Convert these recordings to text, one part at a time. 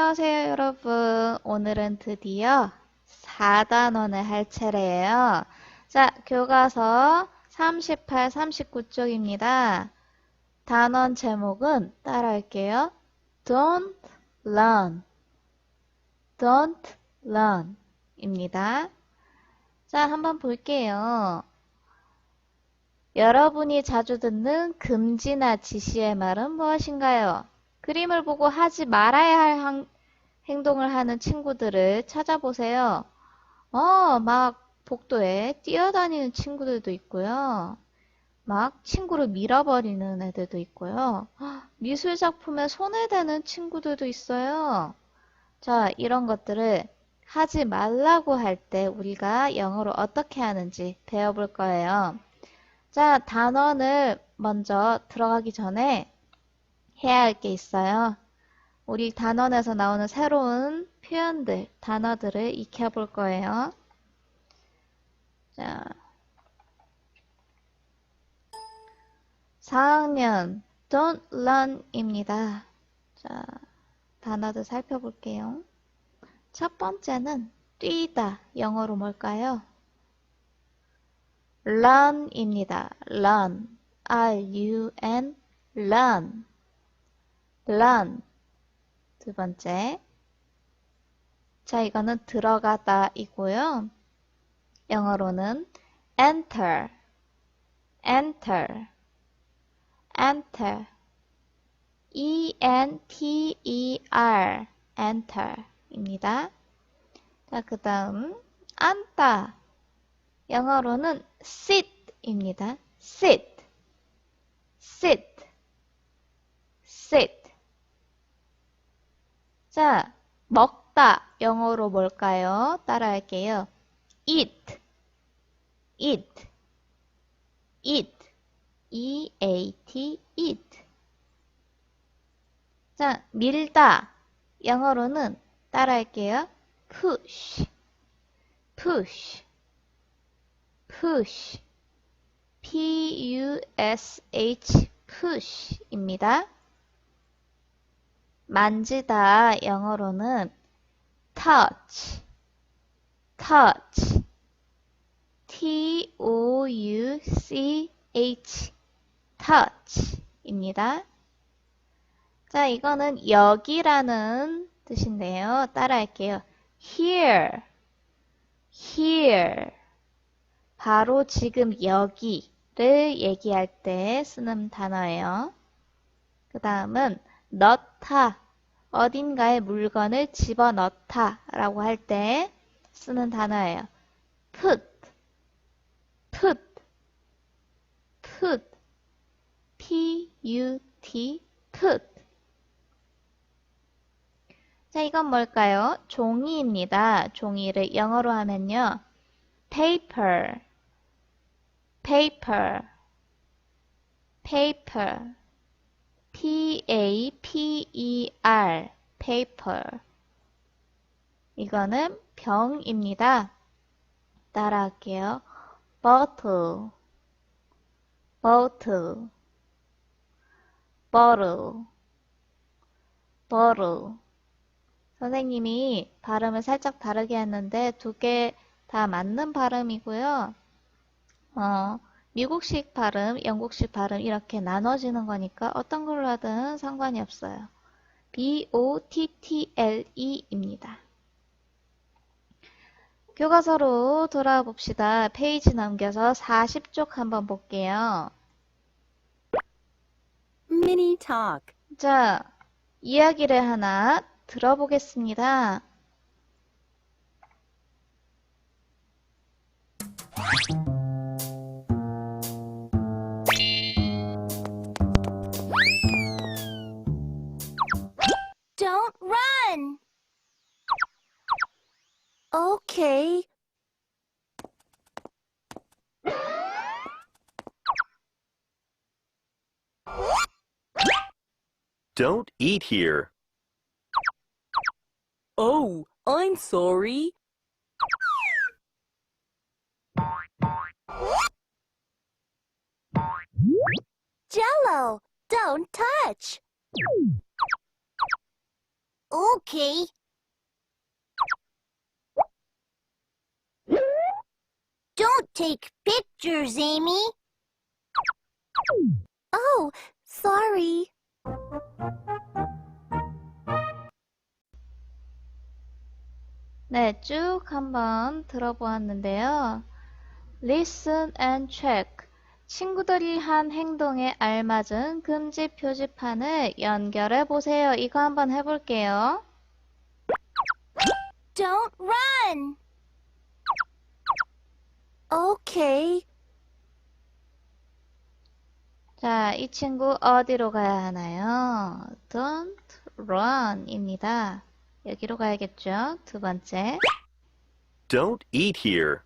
안녕하세요, 여러분. 오늘은 드디어 4단원을 할 차례예요. 자, 교과서 38, 39쪽입니다. 단원 제목은 따라할게요. Don't learn. Don't learn 입니다. 자, 한번 볼게요. 여러분이 자주 듣는 금지나 지시의 말은 무엇인가요? 그림을 보고 하지 말아야 할 한- 행동을 하는 친구들을 찾아보세요. 어, 막 복도에 뛰어다니는 친구들도 있고요. 막 친구를 밀어버리는 애들도 있고요. 헉, 미술 작품에 손을 대는 친구들도 있어요. 자, 이런 것들을 하지 말라고 할 때 우리가 영어로 어떻게 하는지 배워볼 거예요. 자, 단원을 먼저 들어가기 전에 해야 할 게 있어요. 우리 단원에서 나오는 새로운 표현들, 단어들을 익혀볼 거예요. 자, 4학년 don't learn입니다. 자, 단어들 살펴볼게요. 첫 번째는 뛰다. 영어로 뭘까요? learn입니다. learn. R-U-N. learn. Learn. 두 번째. 자, 이거는 들어가다 이고요. 영어로는 enter. enter. enter. E-N-T-E-R. enter. 입니다. 자, 그 다음, 앉다. 영어로는 sit입니다. sit. sit. sit. 자, 먹다. 영어로 뭘까요? 따라할게요. eat. eat. eat. E-A-T, eat. 자, 밀다. 영어로는 따라할게요. push. push. push. P-U-S-H, push입니다. 만지다 영어로는 touch, touch, T-O-U-C-H, touch입니다. 자, 이거는 여기라는 뜻인데요. 따라할게요. here, here. 바로 지금 여기를 얘기할 때 쓰는 단어예요. 그 다음은 넣다. 어딘가에 물건을 집어넣다 라고 할 때 쓰는 단어예요. put, put, put, p-u-t, put. 자, 이건 뭘까요? 종이입니다. 종이를 영어로 하면요. paper, paper, paper, p-a-p-e-r, paper. 이거는 병입니다. 따라할게요. bottle, bottle, bottle, bottle. 선생님이 발음을 살짝 다르게 했는데 두 개 다 맞는 발음이고요. 어, 미국식 발음, 영국식 발음 이렇게 나눠지는 거니까 어떤 걸로 하든 상관이 없어요. B-O-T-T-L-E입니다. 교과서로 돌아와 봅시다. 페이지 넘겨서 40쪽 한번 볼게요. Mini talk. 자, 이야기를 하나 들어보겠습니다. Run. Okay. Don't eat here. Oh, I'm sorry. Jello, don't touch. Okay. Don't take pictures, Amy. Oh, sorry. 네, 쭉 한번 들어보았는데요. Listen and check. 친구들이 한 행동에 알맞은 금지 표지판을 연결해 보세요. 이거 한번 해볼게요. Don't run. Okay. 자, 이 친구 어디로 가야 하나요? Don't run 입니다. 여기로 가야겠죠? 두 번째. Don't eat here.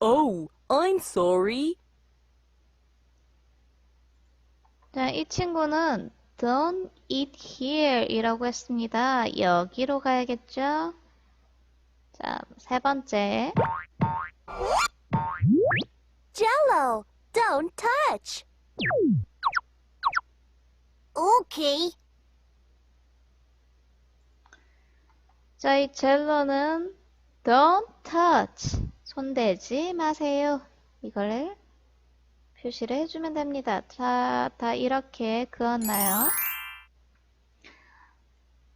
Oh, I'm sorry. 자, 이 친구는 don't eat here 이라고 했습니다. 여기로 가야겠죠? 자, 세 번째. Jello. Don't touch. Okay. 자, 이 젤로는 don't touch. 손대지 마세요. 이걸 표시를 해주면 됩니다. 자, 다 이렇게 그었나요?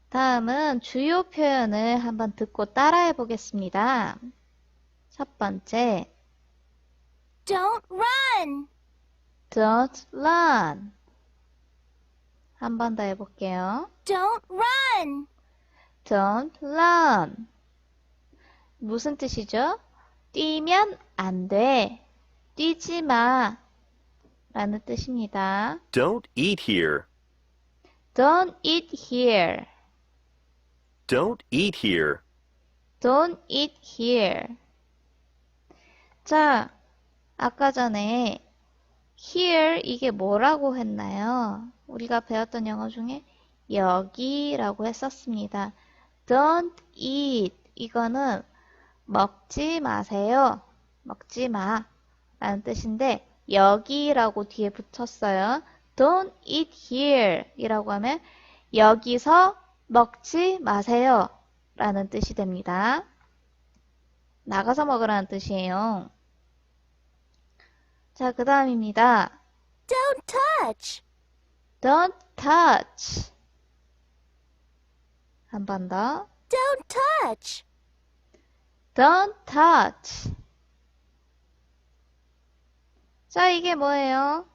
다음은 주요 표현을 한번 듣고 따라해 보겠습니다. 첫 번째, Don't run. don't run. 한 번 더 해볼게요. Don't run. Don't run. 무슨 뜻이죠? 뛰면 안 돼. 뛰지 마. 라는 뜻입니다. Don't eat here. Don't eat here. Don't eat here. Don't eat here. 자, 아까 전에 here 이게 뭐라고 했나요? 우리가 배웠던 영어 중에 여기라고 했었습니다. Don't eat 이거는 먹지 마세요. 먹지 마 라는 뜻인데 여기라고 뒤에 붙였어요. Don't eat here 이라고 하면 여기서 먹지 마세요 라는 뜻이 됩니다. 나가서 먹으라는 뜻이에요. 자, 그 다음입니다. Don't touch. Don't touch. 한 번 더. Don't touch. Don't touch. 자, 이게 뭐예요?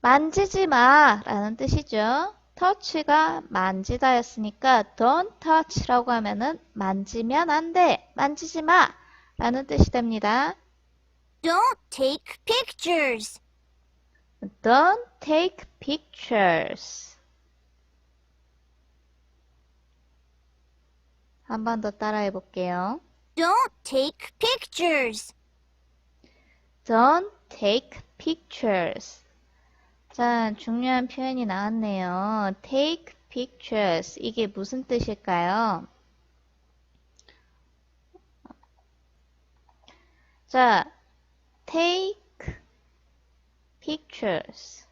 만지지 마 라는 뜻이죠. touch가 만지다 였으니까 don't touch라고 하면은 만지면 안 돼. 만지지 마 라는 뜻이 됩니다. Don't take pictures. Don't take pictures. 한 번 더 따라해 볼게요. Don't take pictures. Don't take pictures. 자, 중요한 표현이 나왔네요. Take pictures. 이게 무슨 뜻일까요? 자, take pictures.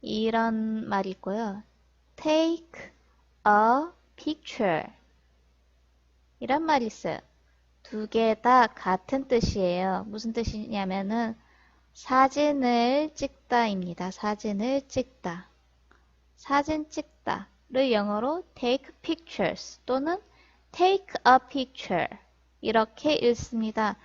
이런 말이 있고요. Take a picture. 이런 말이 있어요. 두 개 다 같은 뜻이에요. 무슨 뜻이냐면은 사진을 찍다입니다. 사진을 찍다. 사진 찍다를 영어로 take pictures 또는 take a picture 이렇게 읽습니다.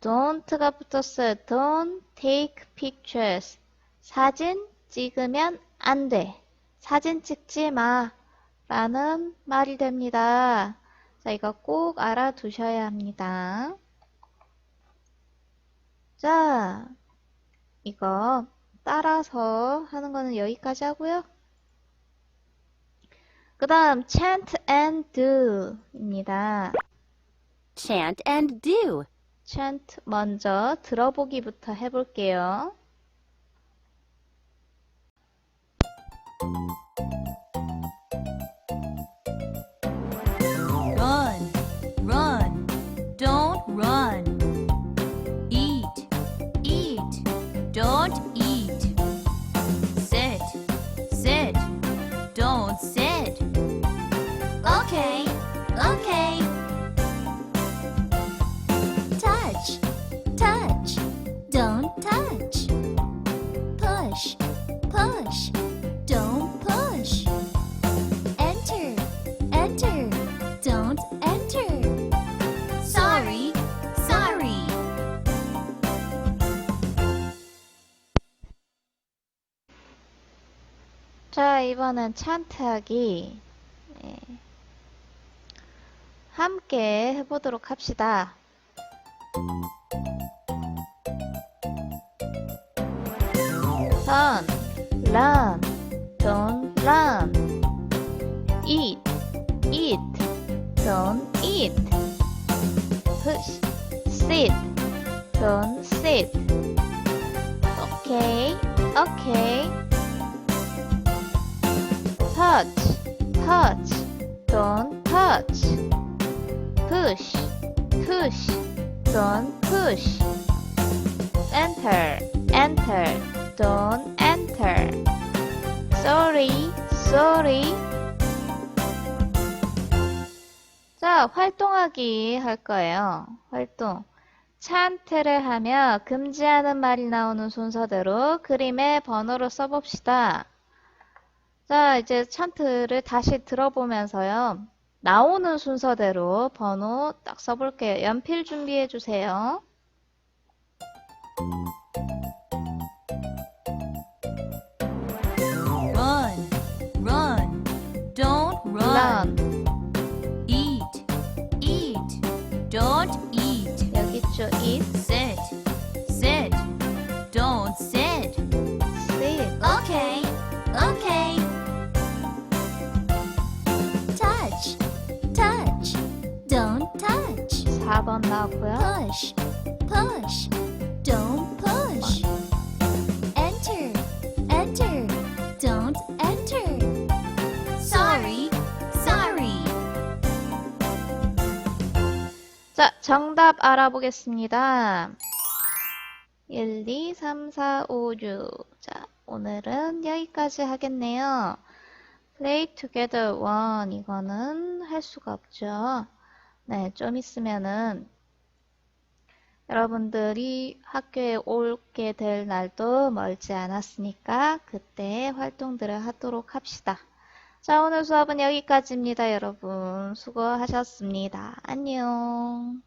don't가 붙었어요. don't take pictures. 사진 찍으면 안 돼. 사진 찍지 마. 라는 말이 됩니다. 자, 이거 꼭 알아두셔야 합니다. 자, 이거 따라서 하는 거는 여기까지 하고요. 그 다음 chant and do 입니다. Chant and do. chant 먼저 들어보기부터 해볼게요. 10번은 찬트하기 예. 함께 해보도록 합시다. run, run, don't run. eat, eat, don't eat. push, sit, don't sit. okay, okay. Touch, don't touch. push, push, don't push. enter, enter, don't enter. sorry, sorry. 자, 활동하기 할 거예요. 활동. 찬트를 하며 금지하는 말이 나오는 순서대로 그림에 번호를 써봅시다. 자, 이제 찬트를 다시 들어보면서요. 나오는 순서대로 번호 딱 써볼게요. 연필 준비해 주세요. run, run, don't run. run. 4번 나왔고요. Push, push. Don't push. Enter, enter. Don't enter. Sorry, sorry. 자, 정답 알아보겠습니다. 1, 2, 3, 4, 5, 6. 자, 오늘은 여기까지 하겠네요. Play together one. 이거는 할 수가 없죠. 네, 좀 있으면은 여러분들이 학교에 오게 될 날도 멀지 않았으니까 그때 활동들을 하도록 합시다. 자, 오늘 수업은 여기까지입니다, 여러분. 수고하셨습니다. 안녕.